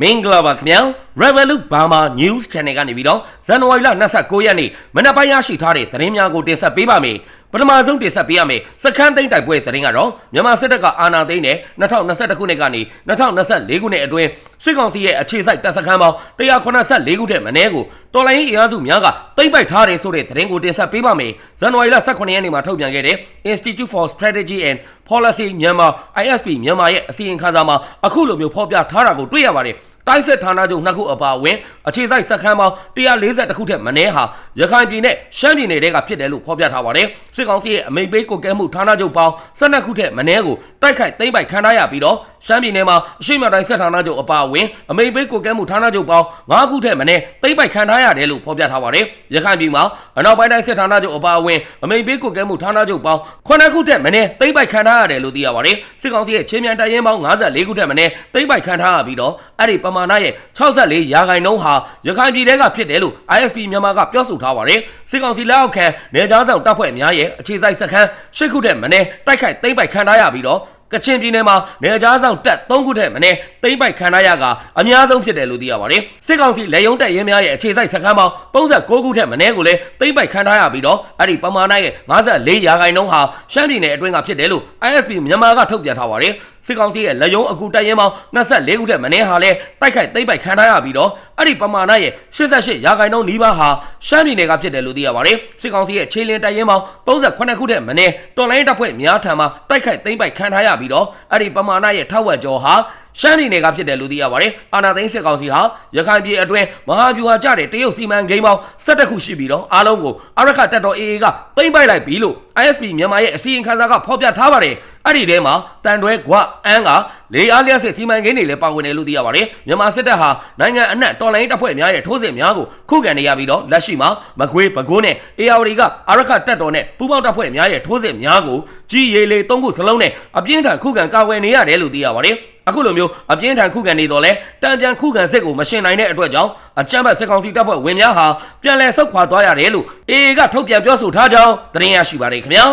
မင်္ဂလာပါခင်ဗျာ Revolut Burma News Channel ကနေပြီးတော့ဇန်နဝါရီလ29ရက်နေ့မနက်ပိုင်းရရှိထားတဲ့သတင်းများကိုတင်ဆက်ပေးပါမယ်ပထမဆုံးတင်ဆက်ပေးရမယ်စခန်းသိမ်းတိုက်ပွဲသတင်းကတော့မြန်မာစစ်တပ်ကအာဏာသိမ်းတဲ့2021ခုနှစ်ကနေ2024ခုနှစ်အတွင်းစစ်ကောင်စီရဲ့အခြေစိုက်တပ်စခန်းပေါင်း184ခုထက်မနည်းကိုတော်လိုင်းရေးအင်အားစုများကသိမ်းပိုက်ထားတယ်ဆိုတဲ့သတင်းကိုတင်ဆက်ပေးပါမယ်ဇန်နဝါရီလ18ရက်နေ့မှာထုတ်ပြန်ခဲ့တဲ့ Institute for Strategy and Policy Myanmar ISP မြန်မာရဲ့အစီရင်ခံစာမှာအခုလိုမျိုးဖော်ပြထားတာကိုတွေ့ရပါတယ် တိုက်စစ်ဌာနချုပ်နှစ်ခုအပါအဝင်အခြေစိုက်စခန်းပေါင်း140ခုထက်မနည်းဟာရခိုင်ပြည်နယ်ရှမ်းပြည်နယ်တွေကဖြစ်တယ်လို့ဖော်ပြထားပါတယ်စစ်ကောင်စီရဲ့အမိန့်ပေးကွက်ကဲမှုဌာနချုပ်ပေါင်း12ခုထက်မနည်းကိုတိုက်ခိုက်သိမ်းပိုက်ခံထားရပြီးတော့ရှမ်းပြည်နယ်မှာအရှိမတိုင်းစစ်ဌာနချုပ်အပါအဝင်အမိန့်ပေးကွက်ကဲမှုဌာနချုပ်ပေါင်း9ခုထက်မနည်းသိမ်းပိုက်ခံထားရတယ်လို့ဖော်ပြထားပါတယ်ရခိုင်ပြည်မှာအနောက်ပိုင်းတိုင်းစစ်ဌာနချုပ်အပါအဝင်အမိန့်ပေးကွက်ကဲမှုဌာနချုပ်ပေါင်း9ခုထက်မနည်းသိမ်းပိုက်ခံထားရတယ်လို့သိရပါတယ်စစ်ကောင်စီရဲ့ချင်းမြန်တပ်ရင်းပေါင်း54ခုထက်မနည်းသိမ်းပိုက်ခံထားရပြီးတော့အဲ့ဒီပမာဏရဲ့64ရာခိုင်နှုန်းဟာရခိုင်ပြည်ထဲကဖြစ်တယ်လို့ ISP မြန်မာကပြောဆိုထားပါတယ်စစ်ကောင်စီလက်အောက်ခံနေကြားဆောင်တပ်ဖွဲ့များရဲ့အခြေစိုက်စခန်း၈ခုထက်မနည်းတိုက်ခိုက်သိမ်းပိုက်ခံထားရပြီးတော့ကချင်ပြည်နယ်မှာနေကြားဆောင်တပ်၃ခုထက်မနည်းသိမ်းပိုက်ခံရရကအများဆုံးဖြစ်တယ်လို့သိရပါတယ်စစ်ကောင်စီလက်ယုံတပ်ရင်းများရဲ့အခြေစိုက်စခန်းပေါင်း39ခုထက်မနည်းကိုလည်းသိမ်းပိုက်ခံရရပြီးတော့အဲ့ဒီပမာဏရဲ့54ရာခိုင်နှုန်းဟာရှမ်းပြည်နယ်အတွင်းကဖြစ်တယ်လို့ ISP မြန်မာကထုတ်ပြန်ထားပါတယ် စစ်ကောင်စီရဲ့လက်ယုံအကူတပ်ရင်းပေါင်း24ခုထက်မနည်းဟာလည်းတိုက်ခိုက်သိမ်းပိုက်ခံရရပြီးတော့အဲ့ဒီပမာဏရဲ့88ရာခိုင်နှုန်းနီးပါးဟာရှမ်းပြည်နယ်ကဖြစ်တယ်လို့သိရပါတယ်စစ်ကောင်စီရဲ့ခြေလင်းတပ်ရင်းပေါင်း38ခုထက်မနည်းတော်လိုင်းတပ်ဖွဲ့များထံမှတိုက်ခိုက်သိမ်းပိုက်ခံရရပြီးတော့အဲ့ဒီပမာဏရဲ့ထောက်ဝက်ကျော်ဟာ ရှမ်းပြည်နယ်ကဖြစ်တယ်လို့သိရပါတယ်။အာနာသိန်းစစ်ကောင်စီဟာရခိုင်ပြည်အတွင်းမဟာဗျူဟာကျတဲ့တရုတ်စီမံကိန်းပေါင်း17ခုရှိပြီးတော့အားလုံးကိုအရခတပ်တော် AA ကသိမ်းပိုက်လိုက်ပြီလို့ ISP မြန်မာရဲ့အစီရင်ခံစာကဖော်ပြထားပါတယ်။အဲ့ဒီထဲမှာတန်တွဲကွအန်းကလေအားလျက်စစ်စီမံကိန်းတွေလည်းပါဝင်တယ်လို့သိရပါတယ်။မြန်မာစစ်တပ်ဟာနိုင်ငံအနှံ့တော်လိုင်းတပ်ဖွဲ့များရဲ့ထိုးစစ်များကိုခုခံနေရပြီးတော့လက်ရှိမှာမကွေးပဲခူးနဲ့ AR ကအရခတပ်တော်နဲ့ပူးပေါင်းတပ်ဖွဲ့များရဲ့ထိုးစစ်များကိုကြီးရေလေသုံးခုစလုံးနဲ့အပြင်းထန်ခုခံကာကွယ်နေရတယ်လို့သိရပါတယ်။အခုလိုမျိုးအပြင်းထန်ခုခံနေတော့လဲတံပြန်ခုခံစစ်ကိုမရှင်နိုင်တဲ့အတွက်ကြောင့်အကြမ်းဖက်စစ်ကောင်စီတပ်ဖွဲ့ဝင်များဟာပြန်လည်ဆုတ်ခွာသွားရတယ်လို့ AA ကထုတ်ပြန်ပြောဆိုထားကြောင်းသတင်းရရှိပါတယ်ခင်ဗျာ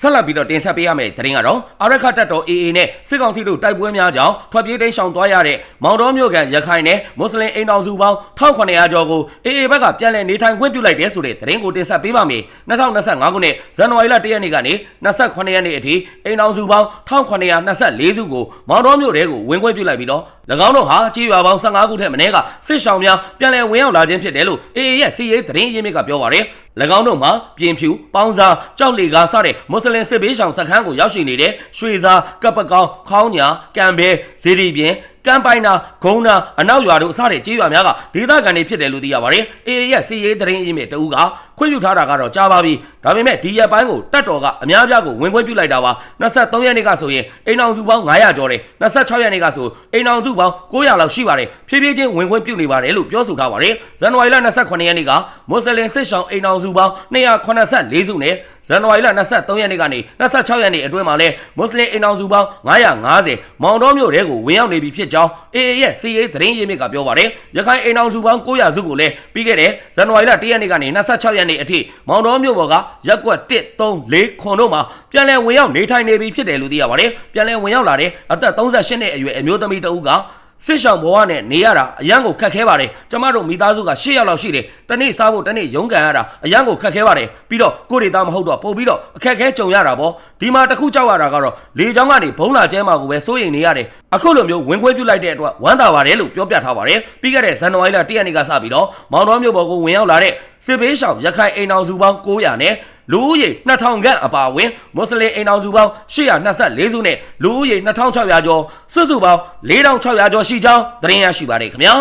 ဆက်လက်ပြီးတော့တင်ဆက်ပေးရမယ့်သတင်းကတော့အာရခတ်တပ်တော် AA နဲ့စစ်ကောင်စီတို့တိုက်ပွဲများကြောင့်ထွက်ပြေးတိမ်းရှောင်သွားရတဲ့မောင်တော်မြို့ကန်ရခိုင်နဲ့မွတ်စလင်အိမ်တော်စုပေါင်း1900ကျော်ကို AA ဘက်ကပြန်လည်နေထိုင်ခွင့်ပြုလိုက်တယ်ဆိုတဲ့သတင်းကိုတင်ဆက်ပေးပါမယ်2025ခုနှစ်ဇန်နဝါရီလ1ရက်နေ့ကနေ28ရက်နေ့အထိအိမ်တော်စုပေါင်း1924စုကိုမောင်တော်မြို့တဲကိုဝင်ခွင့်ပြုလိုက်ပြီးတော့၎င်းတို့ဟာကြေးရွာပေါင်း15ခုထက်မနည်းကစစ်ရှောင်များပြန်လည်ဝင်ရောက်လာခြင်းဖြစ်တယ်လို့ AA ရဲ့စီရေးသတင်းရင်းမြစ်ကပြောပါတယ်၎င်းတို့မှာပြင်ဖြူပေါင်းစားကြောက်လီကားစတဲ့မွတ်စလင်စစ်ဘေးရှောင်စခန်းကိုရောက်ရှိနေတဲ့ရွှေစားကပ်ပကောင်းခေါင်းညာကံဘဲဇီရီပြင် ကမ်ပိုင်နာဂုံနာအနောက်ရွာတို့အစတဲ့ကြေးရွာများကဒေသခံတွေဖြစ်တယ်လို့သိရပါတယ်။ AA ရဲ့စီရေးသတင်းအရင်းမြစ်တဦးကခွင့်ပြုထားတာကတော့ကြားပါပြီ။ဒါပေမဲ့ဒီရက်ပိုင်းကိုတက်တော်ကအများပြားကိုဝင်ခွင့်ပြုလိုက်တာပါ။23ရက်နေ့ကဆိုရင်အိမ်အောင်စုပေါင်း900ကျော်တယ်။26ရက်နေ့ကဆိုအိမ်အောင်စုပေါင်း900လောက်ရှိပါတယ်။ဖြည်းဖြည်းချင်းဝင်ခွင့်ပြုနေပါတယ်လို့ပြောဆိုထားပါတယ်။ဇန်နဝါရီလ28ရက်နေ့ကမွတ်စလင်စစ်ဆောင်အိမ်အောင်စုပေါင်း284စုနဲ့ဇန်နဝါရီလ23ရက်နေ့ကနေ26ရက်နေ့အတွင်းမှာလဲမွတ်စလင်အိမ်အောင်စုပေါင်း950မောင်တော်မြို့တဲကိုဝင်ရောက်နေပြီဖြစ်ကြောင်း AA ရဲ့စီရေးသတင်းရင်းမြစ်ကပြောပါတယ်။ရခိုင်အိမ်အောင်စုပေါင်း900စုကိုလည်းပြီးခဲ့တဲ့ဇန်နဝါရီလ1ရက်နေ့ကနေ26ရက်နေ့အထိမောင်တော်မြို့ပေါ်ကရက်ကွက်1 3 4ခွန်တို့မှာပြန်လည်ဝင်ရောက်နေထိုင်နေပြီဖြစ်တယ်လို့သိရပါတယ်။ပြန်လည်ဝင်ရောက်လာတဲ့အသက်38နှစ်အရွယ်အမျိုးသမီးတဦးက စစ်ဆောင်ဘဝနဲ့နေရတာအရန်ကိုခက်ခဲပါတယ်ကျမတို့မိသားစုက၈ယောက်လောက်ရှိတယ်တနေ့စားဖို့တနေ့ရုန်းကန်ရတာအရန်ကိုခက်ခဲပါတယ်ပြီးတော့ကိုရီသားမဟုတ်တော့ပို့ပြီးတော့အခက်ခဲကြုံရတာပေါ့ဒီမှာတစ်ခုကြောက်ရတာကတော့လေချောင်းကနေဘုံလာကျဲမှာကိုပဲစိုးရိမ်နေရတယ်အခုလိုမျိုးဝင်ခွဲပြုတ်လိုက်တဲ့အတွက်ဝမ်းသာပါတယ်လို့ပြောပြထားပါတယ်ပြီးခဲ့တဲ့ဇန်နဝါရီလ၁ရက်နေ့ကစပြီးတော့မောင်တော်မြို့ပေါ်ကိုဝင်ရောက်လာတဲ့စစ်ဘေးရှောင်ရခိုင်အိမ်အောင်စုပေါင်း900နဲ့ လူဦးရေ2000ခန့်အပါအဝင်မွတ်စလင်အိမ်အောင်စုပေါင်း824စုနဲ့လူဦးရေ2600ကျော်စုစုပေါင်း4600ကျော်ရှိကြောင်းသတင်းရရှိပါတယ်ခင်ဗျာ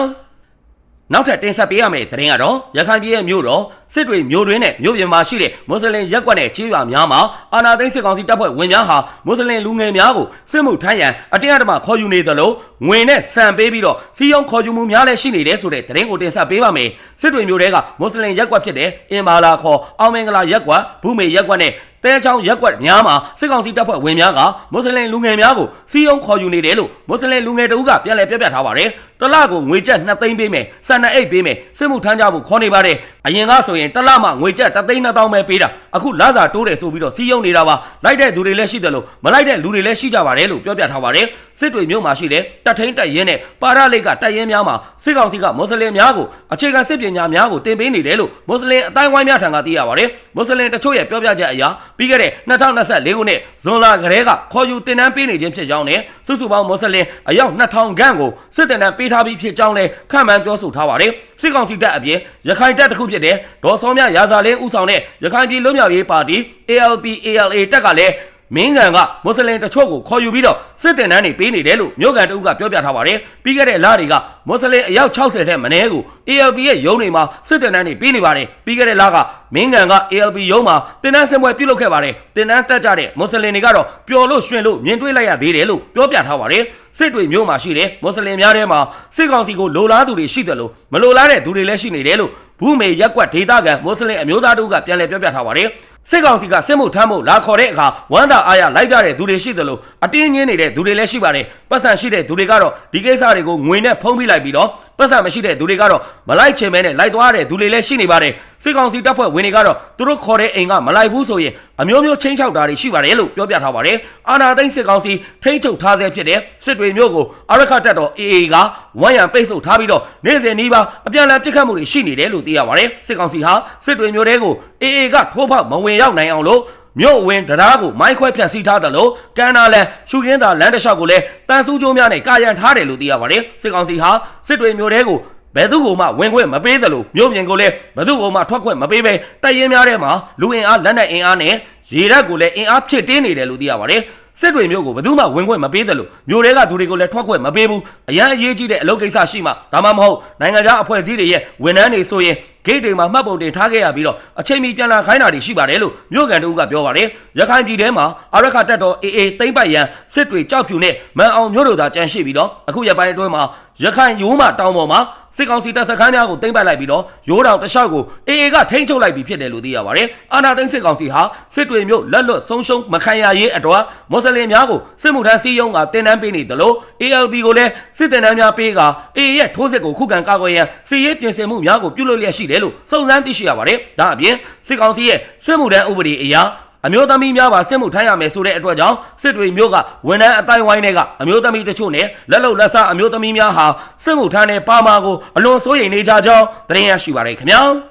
နောက်ထပ်တင်ဆက်ပေးရမယ့်သတင်းကတော့ရခိုင်ပြည်ရဲ့မြို့တော်စစ်တွေမြို့တွင်းနဲ့မြို့ပြင်မှာရှိတဲ့မွတ်စလင်ရက်ကွက်နဲ့ချေးရွာများမှာအာနာသိန်းစစ်ကောင်စီတပ်ဖွဲ့ဝင်များဟာမွတ်စလင်လူငယ်များကိုစစ်မှုထမ်းရန်အတင်းအဓမ္မခေါ်ယူနေသလိုငွေနဲ့ဆန်ပေးပြီးတော့စီယုံခေါ်ယူမှုများလည်းရှိနေတယ်ဆိုတဲ့သတင်းကိုတင်ဆက်ပေးပါမယ်စစ်တွေမြို့တဲကမွတ်စလင်ရက်ကွက်ဖြစ်တဲ့အင်ဘာလာခေါ်အောင်မင်္ဂလာရက်ကွက်ဘူမေရက်ကွက်နဲ့တဲချောင်းရက်ကွက်များမှာစစ်ကောင်စီတပ်ဖွဲ့ဝင်များကမွတ်စလင်လူငယ်များကိုစီယုံခေါ်ယူနေတယ်လို့မွတ်စလင်လူငယ်တဦးကပြန်လည်ပြပြထားပါတယ် တလကိုငွေကျပ်2သိန်းပေးမယ်စံနှအိတ်ပေးမယ်စစ်မှုထမ်းကြဖို့ခေါ်နေပါတယ်အရင်ကဆိုရင်တလမှငွေကျပ်3သိန်း2000ပဲပေးတာအခုလစာတိုးတယ်ဆိုပြီးတော့စီယုံနေတာပါလိုက်တဲ့သူတွေလည်းရှိတယ်လို့မလိုက်တဲ့လူတွေလည်းရှိကြပါတယ်လို့ပြောပြထားပါတယ်စစ်တွေမျိုးမှာရှိတဲ့တပ်ထိန်တပ်ရင်းနဲ့ပါရလိတ်ကတပ်ရင်းများမှာစစ်ကောင်စီကမွတ်စလင်များကိုအခြေခံစစ်ပညာများကိုတင်ပေးနေတယ်လို့မွတ်စလင်အတိုင်းဝိုင်းများထံကသိရပါတယ်မွတ်စလင်တချို့ရဲ့ပြောပြချက်အရပြီးခဲ့တဲ့2024ခုနှစ်ဇွန်လကတည်းကခေါ်ယူတင်နန်းပေးနေခြင်းဖြစ်ကြောင်းနဲ့စုစုပေါင်းမွတ်စလင်အယောက်2000ခန့်ကိုစစ်တင်နန်းပေးထားပြီးဖြစ်ကြောင်းလည်းခန့်မှန်းပြောဆိုထားပါတယ်စစ်ကောင်စီတပ်အပြင်ရခိုင်တပ်တစ်ခုဖြစ်တဲ့ဒေါ်စောမြရာဇာလင်းဦးဆောင်တဲ့ရခိုင်ပြည်လွတ်မြောက်ရေးပါတီ ALP ALA တပ်ကလည်း မင်းကန်ကမွတ်စလင်တချို့ကိုခေါ်ယူပြီးတော့စစ်တင်တန်းတွေပေးနေတယ်လို့မြို့ကန်တအုပ်ကပြောပြထားပါတယ်ပြီးခဲ့တဲ့လတွေကမွတ်စလင်အယောက်60ထက်မနည်းကို ALP ရဲ့ရုံးတွေမှာစစ်တင်တန်းတွေပေးနေပါတယ်ပြီးခဲ့တဲ့လကမင်းကန်က ALP ရုံးမှာတင်တန်းဆင်ပွဲပြုလုပ်ခဲ့ပါတယ်တင်တန်းတက်ကြတဲ့မွတ်စလင်တွေကတော့ပျော်လို့ရွှင်လို့မြင်တွေ့လိုက်ရသေးတယ်လို့ပြောပြထားပါတယ်စစ်တွေမျိုးမှာရှိတဲ့မွတ်စလင်များထဲမှာစစ်ကောင်စီကိုလိုလားသူတွေရှိတယ်လို့မလိုလားတဲ့သူတွေလည်းရှိနေတယ်လို့ ဘူးမေရက်ကွက်ဒေသခံမွတ်စလင်အမျိုးသားတို့ကပြန်လည်ပြောပြထားပါတယ်စစ်ကောင်စီကစစ်မှုထမ်းမှုလာခေါ်တဲ့အခါဝမ်းသာအားရလိုက်ကြတဲ့သူတွေရှိတယ်လို့အတင်းညင်းနေတဲ့သူတွေလည်းရှိပါတယ်ပတ်စံရှိတဲ့သူတွေကတော့ဒီကိစ္စတွေကိုငွေနဲ့ဖုံးပြလိုက်ပြီးတော့ ပတ်စံမရှိတဲ့သူတွေကတော့မလိုက်ချင်မဲနဲ့လိုက်သွားတဲ့သူတွေလည်းရှိနေပါတယ်စစ်ကောင်စီတပ်ဖွဲ့ဝင်တွေကတော့သူတို့ခေါ်တဲ့အိမ်ကမလိုက်ဘူးဆိုရင်အမျိုးမျိုးချင်းချောက်တာတွေရှိပါတယ်လို့ပြောပြထားပါတယ်အာနာသိန်းစစ်ကောင်စီထိန်းချုပ်ထားဆဲဖြစ်တဲ့စစ်တွေမျိုးကိုအရခတ်တပ်တော် AA ကဝမ်းရံပိတ်ဆို့ထားပြီးတော့နေ့စဉ်နီးပါးအပြန်အလှန်ပစ်ခတ်မှုတွေရှိနေတယ်လို့သိရပါတယ်စစ်ကောင်စီဟာစစ်တွေမျိုးတွေကို AA ကထိုးဖောက်မဝင်ရောက်နိုင်အောင်လို့ မြို့ဝင်တရားကိုမိုင်းခွဲဖြန့်စီးထားတယ်လို့ကန်နာလန်ရှုခင်းသာလမ်းတစ်လျှောက်ကိုလည်းတန်ဆူးကြိုးများနဲ့ကာရန်ထားတယ်လို့သိရပါတယ်စစ်ကောင်စီဟာစစ်တွေမျိုးတွေကိုဘယ်သူ့ကိုမှဝင်ခွင့်မပေးသလိုမြို့ပြင်ကိုလည်းဘယ်သူ့ကိုမှထွက်ခွင့်မပေးပဲတိုက်ရင်များထဲမှာလူအင်အားလက်နက်အင်အားနဲ့ရေတပ်ကိုလည်းအင်အားဖြစ်တင်းနေတယ်လို့သိရပါတယ် စစ်တွေမျိုးကိုဘယ်သူမှဝင်ခွင့်မပေးသလိုမျိုးတွေကသူတွေကိုလည်းထွက်ခွင့်မပေးဘူးအရန်အရေးကြီးတဲ့အလုပ်ကိစ္စရှိမှဒါမှမဟုတ်နိုင်ငံခြားအဖွဲ့အစည်းတွေရဲ့ဝန်ထမ်းတွေဆိုရင်ဂိတ်တွေမှာမှတ်ပုံတင်ထားခဲ့ရပြီးတော့အချိန်မီပြန်လာခိုင်းတာတွေရှိပါတယ်လို့မြို့ကန်တို့ကပြောပါတယ်ရခိုင်ပြည်ထဲမှာအရခတက်တော် AA သိမ့်ပိုက်ရန်စစ်တွေကြောက်ဖြူနဲ့မန်အောင်မြို့တို့သာကြန့်ရှိပြီးတော့အခုရပိုင်းအတွင်းမှာရခိုင်ရိုးမတောင်ပေါ်မှာ စစ်ကောင်စီတပ်စခန်းများကိုသိမ်းပိုက်လိုက်ပြီးတော့ရိုးတောင်တလျှောက်ကို AA ကထိန်းချုပ်လိုက်ပြီးဖြစ်တယ်လို့သိရပါတယ်အာနာသိန်းစစ်ကောင်စီဟာစစ်တွေမျိုးလက်လွတ်ဆုံးရှုံးမခံရရေးအတွက်မွတ်စလင်များကိုစစ်မှုထမ်းစီးရုံးကတင်နန်းပေးနေတယ်လို့ ALB ကိုလည်းစစ်တင်နန်းများပေးက AA ရဲ့ထိုးစစ်ကိုခုခံကာကွယ်ရန်စီရေးပြင်ဆင်မှုများကိုပြုလုပ်လျက်ရှိတယ်လို့စုံစမ်းသိရှိရပါတယ်ဒါအပြင်စစ်ကောင်စီရဲ့စစ်မှုထမ်းဥပဒေအရာ အမျိုးသမီးများပါစစ်မှုထမ်းရမယ်ဆိုတဲ့အတွက်ကြောင့်စစ်တွေမျိုးကဝန်ထမ်းအတိုင်းဝိုင်းတွေကအမျိုးသမီးတချို့နဲ့လက်လုံလက်စားအမျိုးသမီးများဟာစစ်မှုထမ်းတဲ့ပါမာကိုအလွန်စိုးရိမ်နေကြကြောင်းသတင်းရရှိပါရခင်ဗျာ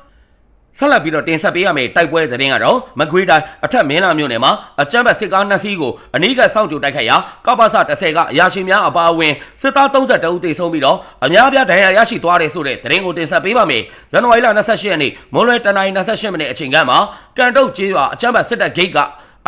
ဆက်လက်ပြီးတော့တင်ဆက်ပေးရမယ့်တိုက်ပွဲသတင်းကတော့မကွေးတိုင်းအထက်မင်းလာမြို့နယ်မှာအကြမ်းဖက်စစ်ကားနှစ်စီးကိုအနီးကစောင့်ကြိုတိုက်ခိုက်ရာကောက်ပါစ30ကအရာရှိများအပါအဝင်စစ်သား32ဦးသေဆုံးပြီးတော့အများအပြားဒဏ်ရာရရှိသွားတယ်ဆိုတဲ့သတင်းကိုတင်ဆက်ပေးပါမယ်ဇန်နဝါရီလ28ရက်နေ့မွန်းလွဲတနင်္လာ28မိနစ်အချိန်ကမှကန်တုတ်ကျေးရွာအကြမ်းဖက်စစ်တပ်ဂိတ်က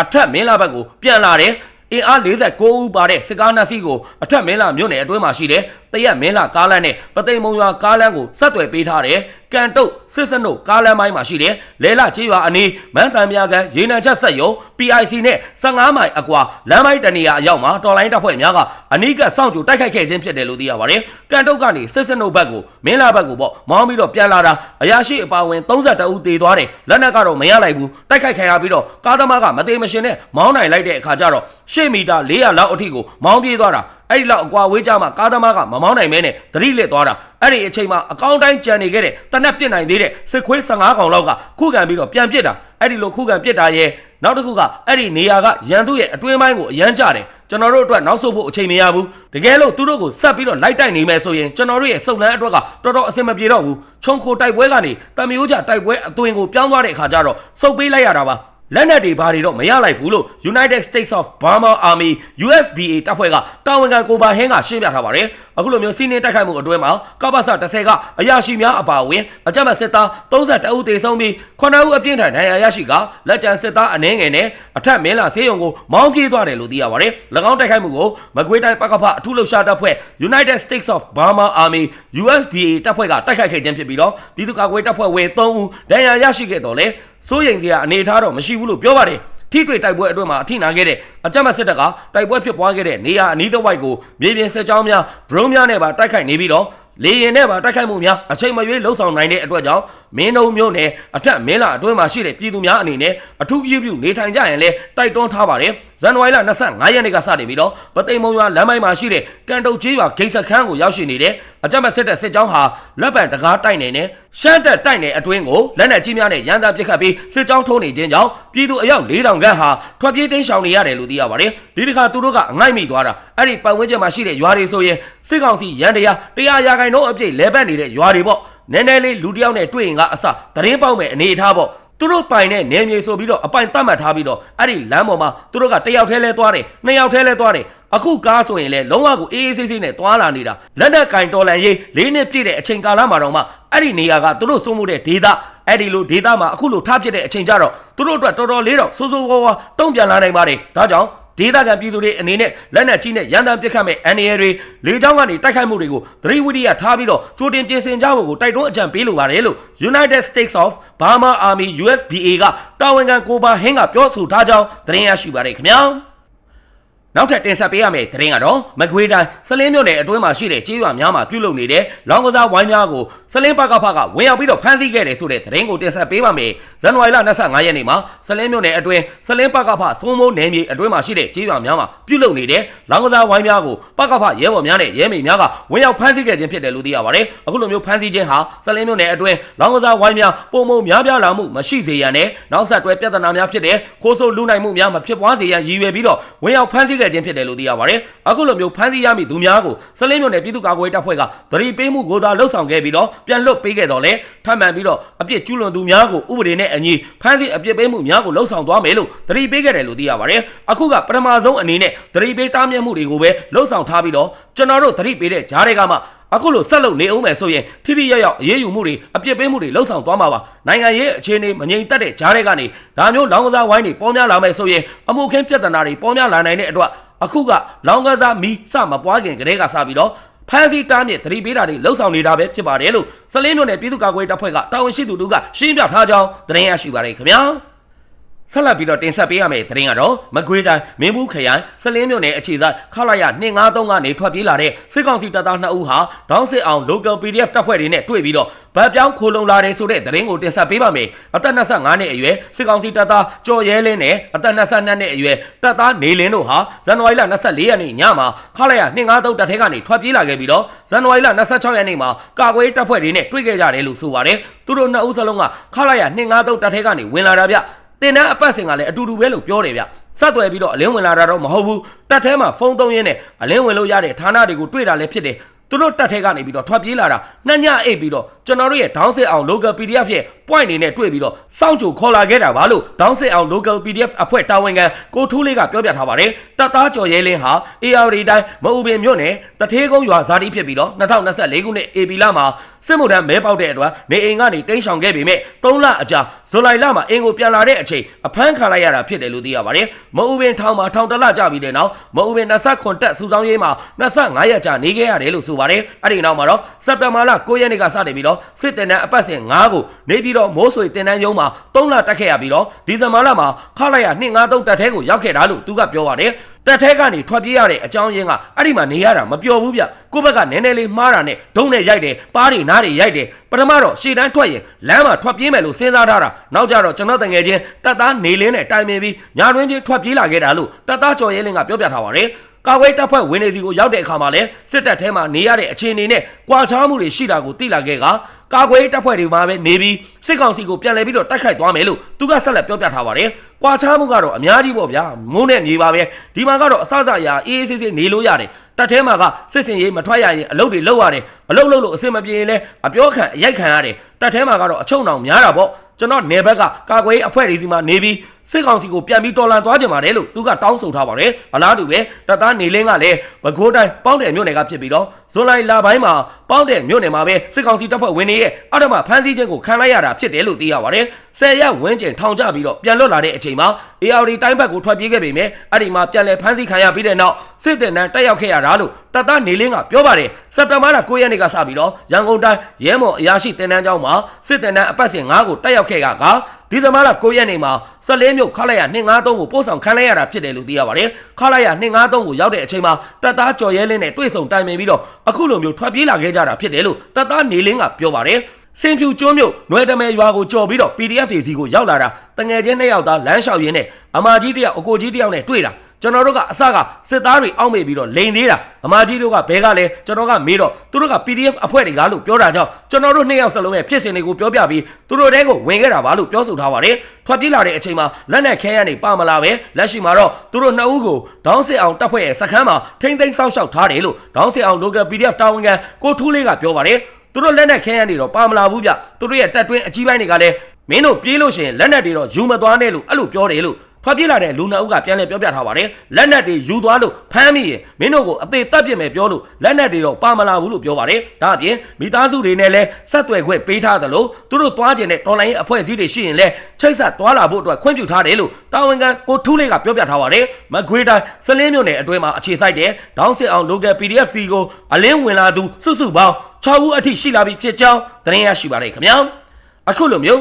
အထက်မင်းလာဘက်ကိုပြန်လာတယ်အင်အား49ဦးပါတဲ့စစ်ကားနှစ်စီးကိုအထက်မင်းလာမြို့နယ်အတွင်းမှာရှိတဲ့ တရက်မင်းလာကားလမ်းနဲ့ပသိမ်မုံရွာကားလမ်းကိုဆက်သွယ်ပေးထားတယ်။ကန်တုတ်စစ်စနုတ်ကားလမ်းပိုင်းမှာရှိတဲ့လဲလချေးရွာအနီးမန်းတန်မြာကန်ရေနံချက်ဆက်ယုံ PIC နဲ့15မိုင်အကွာလမ်းပိုင်းတနေရာအရောက်မှာတော်လိုင်းတပ်ဖွဲ့များကအနီးကစောင့်ကြိုတိုက်ခိုက်ခဲ့ခြင်းဖြစ်တယ်လို့သိရပါတယ်။ကန်တုတ်ကနေစစ်စနုတ်ဘက်ကိုမင်းလာဘက်ကိုပေါ့မောင်းပြီးတော့ပြန်လာတာအရာရှိအပါဝင်32ဦးသေသွားတယ်။လက်နက်ကတော့မရလိုက်ဘူး။တိုက်ခိုက်ခံရပြီးတော့ကားသမားကမသေးမရှင်နဲ့မောင်းနိုင်လိုက်တဲ့အခါကျတော့10မီတာ400လောက်အထိကိုမောင်းပြေးသွားတာ အဲ့ဒီလောက်အကွာဝေးကြမှာကားသမားကမမောင်းနိုင်မဲနဲ့သတိလက်သွားတာအဲ့ဒီအချိန်မှာအကောင့်တိုင်းကြံနေခဲ့တဲ့တနက်ပြစ်နိုင်သေးတဲ့စစ်ခွေး15កောင်လောက်ကခုခံပြီးတော့ပြန်ပစ်တာအဲ့ဒီလိုခုခံပစ်တာရဲ့နောက်တစ်ခုကအဲ့ဒီနေရာကရန်သူရဲ့အတွင်းပိုင်းကိုအရန်ကြတယ်ကျွန်တော်တို့အတွက်နောက်ဆုတ်ဖို့အချိန်မရဘူးတကယ်လို့သူတို့ကိုဆက်ပြီးတော့လိုက်တိုက်နေမယ်ဆိုရင်ကျွန်တော်တို့ရဲ့စုံလန်းအတွက်ကတော်တော်အဆင်မပြေတော့ဘူးခြုံခိုတိုက်ပွဲကနေတမျိုးကြတိုက်ပွဲအသွင်ကိုပြောင်းသွားတဲ့အခါကျတော့စုပ်ပေးလိုက်ရတာပါ လက်နက်တွေဘာတွေတော့မရလိုက်ဘူးလို့ United States of Burma Army USBA တပ်ဖွဲ့ကတာဝန်ခံကိုပါဟင်းကရှင်းပြထားပါတယ်။အခုလိုမျိုးစီးနင်းတိုက်ခိုက်မှုအတွင်းမှာကပ္ပစ30ကအရာရှိများအပါအဝင်အကြမ်းဖက်စစ်သား32ဦးသေဆုံးပြီး9ဦးအပြင်းထန်ဒဏ်ရာရရှိကလက်ကျန်စစ်သားအနှင်းငယ်နဲ့အထက်မင်းလာဆေးရုံကိုမောင်းပြေးသွားတယ်လို့သိရပါတယ်။၎င်းတိုက်ခိုက်မှုကိုမကွေးတိုင်းပကဖအထူးလှုပ်ရှားတပ်ဖွဲ့ United States of Burma Army USBA တပ်ဖွဲ့ကတိုက်ခိုက်ခဲ့ခြင်းဖြစ်ပြီးတော့ပြည်သူ့ကာကွယ်တပ်ဖွဲ့ဝင်3ဦးဒဏ်ရာရရှိခဲ့တော်လဲ စိုးရိမ်စရာအနေအထားတော့မရှိဘူးလို့ပြောပါတယ်ထိတွေ့တိုက်ပွဲအတွင်းမှာအထိနာခဲ့တဲ့အကြမ်းဖက်စစ်တပ်ကတိုက်ပွဲဖြစ်ပွားခဲ့တဲ့နေရာအနီးတစ်ဝိုက်ကိုမြေပြင်စစ်ကြောင်းများ drone များနဲ့ပါတိုက်ခိုက်နေပြီးတော့လေရင်နဲ့ပါတိုက်ခိုက်မှုများအချိန်မရွေးလှုပ်ဆောင်နိုင်တဲ့အတွက်ကြောင့် မင်းတို့မျိုးနဲ့အထက်မင်းလာအတွင်းမှာရှိတဲ့ပြည်သူများအနေနဲ့အထူးပြုပြုနေထိုင်ကြရင်လည်းတိုက်တွန်းထားပါတယ်ဇန်နဝါရီလ25ရက်နေ့ကစတင်ပြီးတော့ပသိမ်မုံရွာလမ်းပိုင်းမှာရှိတဲ့ကန်တုတ်ကြီးရွာဂိတ်စခန်းကိုရောက်ရှိနေတဲ့အကြမ်းမဲ့စစ်တပ်စစ်ကြောင်းဟာလက်ပံတကားတိုက်နေနဲ့ရှမ်းတက်တိုက်နေအတွင်းကိုလက်နက်ကြီးများနဲ့ရန်သားပစ်ခတ်ပြီးစစ်ကြောင်းထိုးနေခြင်းကြောင့်ပြည်သူအယောက်4000ခန့်ဟာထွက်ပြေးတိမ်းရှောင်နေရတယ်လို့သိရပါတယ်ဒီတစ်ခါသူတို့ကအငိုက်မိသွားတာအဲ့ဒီပတ်ဝန်းကျင်မှာရှိတဲ့ရွာတွေဆိုရင်စစ်ကောင်စီရန်တရားတရားရာခိုင်နှုန်းအပြည့်လဲပတ်နေတဲ့ရွာတွေပေါ့ နည်းနည်းလေးလူတစ်ယောက်နဲ့တွေ့ရင်ကအစသတင်းပေါက်မဲ့အနေအထားပေါ့သူတို့ပိုင်တဲ့နေမြေဆိုပြီးတော့အပိုင်တတ်မှတ်ထားပြီးတော့အဲ့ဒီလမ်းပေါ်မှာသူတို့ကတစ်ယောက်တည်းလဲသွားတယ်နှစ်ယောက်တည်းလဲသွားတယ်အခုကားဆိုရင်လေလုံးဝကိုအေးအေးဆေးဆေးနဲ့သွားလာနေတာလက်နက်ကင်တော်လန်ရေးလေးနှစ်ပြည့်တဲ့အချိန်ကာလမှာတော့မှအဲ့ဒီနေရာကသူတို့စိုးမှုတဲ့ဒေတာအဲ့ဒီလိုဒေတာမှာအခုလိုထားပြတဲ့အချိန်ကြတော့သူတို့အတွက်တော်တော်လေးတော့စိုးစိုးဝါးဝါတုံ့ပြန်လာနိုင်ပါတယ်ဒါကြောင့် ဒေသခံပြည်သူတွေအနေနဲ့လက်နက်ကြီးနဲ့ရန်တမ်းပစ်ခတ်မဲ့ NAA တွေလေကြောင်းကနေတိုက်ခိုက်မှုတွေကိုသတိဝိရိယထားပြီးတော့ကြိုတင်ပြင်ဆင်ကြဖို့ကိုတိုက်တွန်းအကြံပေးလိုပါတယ်လို့ United States of Burma Army USBA ကတာဝန်ခံကိုပါဟင်းကပြောဆိုထားကြောင်းသတင်းရရှိပါတယ်ခင်ဗျာ နောက်ထပ်တင်ဆက်ပေးရမယ့်သတင်းကတော့မကွေးတိုင်းစလင်းမြို့နယ်အတွင်းမှာရှိတဲ့ကြေးရွာများမှာပြုလုပ်နေတဲ့လောင်းကစားဝိုင်းများကိုစလင်းပကဖကဝင်ရောက်ပြီးတော့ဖမ်းဆီးခဲ့တယ်ဆိုတဲ့သတင်းကိုတင်ဆက်ပေးပါမယ်။ဇန်နဝါရီလ25ရက်နေ့မှာစလင်းမြို့နယ်အတွင်းစလင်းပကဖစိုးမိုးနယ်မြေအတွင်းမှာရှိတဲ့ကြေးရွာများမှာပြုလုပ်နေတဲ့လောင်းကစားဝိုင်းများကိုပကဖရဲဘော်များနဲ့ရဲမေများကဝင်ရောက်ဖမ်းဆီးခဲ့ခြင်းဖြစ်တယ်လို့သိရပါတယ်။အခုလိုမျိုးဖမ်းဆီးခြင်းဟာစလင်းမြို့နယ်အတွင်းလောင်းကစားဝိုင်းများပုံမုံများပြားလာမှုမရှိစေရန်နဲ့နောက်ဆက်တွဲပြဿနာများဖြစ်တဲ့ခိုးဆိုးလူနိုင်မှုများမဖြစ်ပွားစေရန်ရည်ရွယ်ပြီးတော့ဝင်ရောက်ဖမ်းဆီးခဲ့ခြင်းဖြစ်တယ်လို့သိရပါတယ်။အခုလိုမျိုးဖမ်းဆီးရမိသူများကိုစလင်းမြို့နယ်ပြည်သူ့ကာကွယ်ရေးတပ်ဖွဲ့ကသတိပေးမှုကိုသာလှုပ်ဆောင်ခဲ့ပြီးတော့ပြန်လွတ်ပေးခဲ့တော့လေထပ်မံပြီးတော့အပြစ်ကျူးလွန်သူများကိုဥပဒေနဲ့အညီဖမ်းဆီးအပြစ်ပေးမှုများကိုလှုပ်ဆောင်သွားမယ်လို့သတိပေးခဲ့တယ်လို့သိရပါတယ်။အခုကပထမဆုံးအနေနဲ့သတိပေးတားမြစ်မှုတွေကိုပဲလှုပ်ဆောင်ထားပြီးတော့ကျွန်တော်တို့သတိပေးတဲ့ဂျားတွေကမှ အခုလိုဆက်လုပ်နေအောင်မယ်ဆိုရင်ထိထိရရအေးအေးယူမှုတွေအပြစ်ပေးမှုတွေလှုပ်ဆောင်သွားမှာပါနိုင်ငံရေးအခြေအနေမငြိမ်သက်တဲ့ဂျားတွေကနေဒါမျိုးလောင်းကစားဝိုင်းတွေပေါ်များလာမယ်ဆိုရင်အမှုခင်းပြဿနာတွေပေါ်များလာနိုင်တဲ့အတွက်အခုကလောင်းကစားမီစမပွားခင်ကတည်းကစပြီးတော့ဖမ်းဆီးတားမြစ်သတိပေးတာတွေလှုပ်ဆောင်နေတာပဲဖြစ်ပါတယ်လို့စလင်းမြို့နယ်ပြည်သူ့ကာကွယ်ရေးတပ်ဖွဲ့ကတာဝန်ရှိသူတို့ကရှင်းပြထားကြောင်းသတင်းရရှိပါတယ်ခင်ဗျာ ဆက်လက်ပြီးတော့တင်ဆက်ပေးရမယ့်သတင်းကတော့မကွေးတိုင်းမင်းဘူးခရိုင်စလင်းမြို့နယ်အခြေစိုက်ခလာရ253ကနေထွက်ပြေးလာတဲ့စစ်ကောင်စီတပ်သား2ဦးဟာဒေါင်းစစ်အောင် local PDF တပ်ဖွဲ့တွေနဲ့တွေ့ပြီးတော့ဗတ်ပြောင်းခိုလုံလာတယ်ဆိုတဲ့သတင်းကိုတင်ဆက်ပေးပါမယ်။အသက်25နှစ်အရွယ်စစ်ကောင်စီတပ်သားကျော်ရဲလင်းနဲ့အသက်22နှစ်အရွယ်တပ်သားနေလင်းတို့ဟာဇန်နဝါရီလ24ရက်နေ့ညမှာခလာရ253တပ်ထဲကနေထွက်ပြေးလာခဲ့ပြီးတော့ဇန်နဝါရီလ26ရက်နေ့မှာကာကွယ်တပ်ဖွဲ့တွေနဲ့တွေ့ခဲ့ကြတယ်လို့ဆိုပါတယ်။သူတို့နှစ်ဦးစလုံးကခလာရ253တပ်ထဲကနေဝင်လာတာဗျ။ တင်တန်းအပတ်စဉ်ကလည်းအတူတူပဲလို့ပြောတယ်ဗျဆက်သွယ်ပြီးတော့အလင်းဝင်လာတာတော့မဟုတ်ဘူးတက်ထဲမှာဖုန်းသုံးရင်းနဲ့အလင်းဝင်လို့ရတဲ့ဌာနတွေကိုတွေ့တာလည်းဖြစ်တယ်သူတို့တက်ထဲကနေပြီးတော့ထွက်ပြေးလာတာနှညအိတ်ပြီးတော့ကျွန်တော်တို့ရဲ့ဒေါင်းစစ်အောင် local PDF ရဲ့ point နေနဲ့တွေ့ပြီးတော့စောင့်ကြိုခေါ်လာခဲ့တာပါလို့ဒေါင်းစစ်အောင် local PDF အဖွဲ့တာဝန်ခံကိုထူးလေးကပြောပြထားပါတယ်တပ်သားကျော်ရဲလင်းဟာ AR တိုင်းမအူပင်မြို့နယ်တထေးကုန်းရွာဇာတိဖြစ်ပြီးတော့2024ခုနှစ် AB လမှာစစ်မှုထမ်းမဲပေါက်တဲ့အတွက်နေအိမ်ကနေတိမ်းရှောင်ခဲ့ပေမဲ့3လအကြာဇူလိုင်လမှာအင်ကိုပြန်လာတဲ့အချိန်အဖမ်းခံလိုက်ရတာဖြစ်တယ်လို့သိရပါတယ်မအူပင်ထောင်မှာထောင်တလကြာပြီးတဲ့နောက်မအူပင်29တက်စုဆောင်ရေးမှာ25ရက်ကြာနေခဲ့ရတယ်လို့ဆိုပါတယ်အဲ့ဒီနောက်မှာတော့စက်တင်ဘာလ9ရက်နေ့ကစတင်ပြီးတော့စစ်တင်တန်းအပတ်စဉ်9ကိုနေပြီးတော့မိုးဆွေတင်တန်းရုံးမှာ3လတက်ခဲ့ရပြီးတော့ဒီဇင်ဘာလမှာခလာရ253တက်ထဲကိုရောက်ခဲ့တာလို့သူကပြောပါတယ်တက်ထဲကနေထွက်ပြေးရတဲ့အကြောင်းရင်းကအဲ့ဒီမှာနေရတာမပျော်ဘူးဗျကိုယ့်ဘက်ကနည်းနည်းလေးမှားတာနဲ့ဒုံနဲ့ရိုက်တယ်ပါးတွေနားတွေရိုက်တယ်ပထမတော့ရှေ့တန်းထွက်ရင်လမ်းမှာထွက်ပြေးမယ်လို့စဉ်းစားထားတာနောက်ကြတော့ကျွန်တော်တငယ်ချင်းတက်သားနေလင်းနဲ့တိုင်ပင်ပြီးညာတွင်းချင်းထွက်ပြေးလာခဲ့တာလို့တက်သားကျော်ရဲလင်းကပြောပြထားပါတယ်ကာဝေးတပ်ဖွဲ့ဝင်နေစီကိုရောက်တဲ့အခါမှာလဲစစ်တပ်ထဲမှာနေရတဲ့အခြေအနေနဲ့ကြွာချားမှုတွေရှိတာကိုသိလာခဲ့က ကာကွယ်တပ်ဖွဲ့တွေမှာပဲနေပြီးစစ်ကောင်စီကိုပြန်လည်ပြီးတော့တိုက်ခိုက်သွားမယ်လို့သူကဆက်လက်ပြောပြထားပါတယ်။ကြွာချားမှုကတော့အများကြီးပေါ့ဗျာ။မိုးနဲ့မြေပါပဲ။ဒီမှာကတော့အစစအရာအေးအေးဆေးဆေးနေလို့ရတယ်။တပ်ထဲမှာကစစ်စင်ရေးမထွက်ရရင်အလုပ်တွေလုပ်ရတယ်။အလုပ်လုပ်လို့အဆင်မပြေရင်လည်းအပြောခံအရိုက်ခံရတယ်။တပ်ထဲမှာကတော့အချုံနောင်များတာပေါ့။ကျွန်တော်နေဘက်ကကာကွယ်အဖွဲ့တွေစီမှာနေပြီးစစ်ကောင်စီကိုပြန်ပြီးတော်လန်သွားကြပါတယ်လို့သူကတောင်းဆိုထားပါတယ်။အလားတူပဲတပ်သားနေလင်းကလည်းဘကိုးတိုင်းပေါင်းတယ်မြို့နယ်ကဖြစ်ပြီးတော့ဇွန်လလပိုင်းမှာပေါင်းတယ်မြို့နယ်မှာပဲစစ်ကောင်စီတပ်ဖွဲ့ဝင်တွေရဲ့အထမဖမ်းဆီးခြင်းကိုခံလိုက်ရတာဖြစ်တယ်လို့သိရပါတယ်။ဆယ်ရက်ဝန်းကျင်ထောင်ကျပြီးတော့ပြန်လွတ်လာတဲ့အချိန်မှာ AR တိုင်းဘက်ကိုထွက်ပြေးခဲ့ပေမဲ့အဲ့ဒီမှာပြန်လည်ဖမ်းဆီးခံရပြီးတဲ့နောက်စစ်တပ်နန်းတက်ရောက်ခဲ့ရတာလို့တပ်သားနေလင်းကပြောပါတယ်။စက်တင်ဘာလ9ရက်နေ့ကစပြီးတော့ရန်ကုန်တိုင်းရဲမော်အရာရှိတင်တန်းကျောင်းမှာစစ်တပ်နန်းအပတ်စဉ်9ကိုတက်ရောက်ခဲ့ကက ဒီဇင်ဘာလ9ရက်နေ့မှာ14မြို့ခလိုက်ရ253ကိုပို့ဆောင်ခံလိုက်ရတာဖြစ်တယ်လို့သိရပါတယ်။ခလိုက်ရ253ကိုရောက်တဲ့အချိန်မှာတပ်သားကျော်ရဲလင်းနဲ့တွေ့ဆုံတိုင်ပင်ပြီးတော့အခုလိုမျိုးထွက်ပြေးလာခဲ့ကြတာဖြစ်တယ်လို့တပ်သားနေလင်းကပြောပါတယ်။စင်ဖြူကျွန်းမြို့နွယ်တမဲရွာကိုကြော်ပြီးတော့ PDF တွေစီကိုရောက်လာတာတငယ်ချင်းနှစ်ယောက်သားလမ်းလျှောက်ရင်းနဲ့အမကြီးတယောက်အကိုကြီးတယောက်နဲ့တွေ့တာ ကျွန်တော်တို့ကအစကစစ်သားတွေအောက်မေ့ပြီးတော့လိန်သေးတာအမကြီးတို့ကဘဲကလည်းကျွန်တော်ကမေးတော့သူတို့က PDF အဖွဲ့တွေကလို့ပြောတာကြောင့်ကျွန်တော်တို့နှစ်ယောက်စလုံးရဲ့ဖြစ်စဉ်တွေကိုပြောပြပြီးသူတို့တဲကိုဝင်ခဲ့တာပါလို့ပြောဆိုထားပါတယ်ထွက်ပြေးလာတဲ့အချိန်မှာလက်နက်ခဲရနေပါမလာပဲလက်ရှိမှာတော့သူတို့နှစ်ဦးကိုဒေါင်းစစ်အောင်တပ်ဖွဲ့ရဲ့စခန်းမှာထိမ့်သိမ်းစောင့်ရှောက်ထားတယ်လို့ဒေါင်းစစ်အောင် local PDF တာဝန်ခံကိုထူးလေးကပြောပါတယ်သူတို့လက်နက်ခဲရနေတော့ပါမလာဘူးဗျသူတို့ရဲ့တက်တွင်းအကြီးပိုင်းတွေကလည်းမင်းတို့ပြေးလို့ရှိရင်လက်နက်တွေတော့ယူမသွားနဲ့လို့အဲ့လိုပြောတယ်လို့ ထွက်ပြေးလာတဲ့လူနှစ်ဦးကပြန်လည်ပြောပြထားပါတယ်လက်နက်တွေယူသွားလို့ဖမ်းမိရင်မင်းတို့ကိုအသေးတက်ပြစ်မယ်ပြောလို့လက်နက်တွေတော့ပါမလာဘူးလို့ပြောပါတယ်ဒါအပြင်မိသားစုတွေနဲ့လည်းဆက်သွယ်ခွင့်ပေးထားသလိုသူတို့သွားကျင်တဲ့တော်လိုင်းအဖွဲ့အစည်းတွေရှိရင်လည်းချိတ်ဆက်သွားလာဖို့အတွက်ခွင့်ပြုထားတယ်လို့တာဝန်ခံကိုထူးလေးကပြောပြထားပါတယ်မကွေးတိုင်းစလင်းမြို့နယ်အတွင်းမှာအခြေစိုက်တဲ့ဒေါင်းစစ်အောင် local PDF စီကိုအလင်းဝင်လာသူစုစုပေါင်း6ဦးအထိရှိလာပြီဖြစ်ကြောင်းသတင်းရရှိပါတယ်ခင်ဗျာအခုလိုမျိုး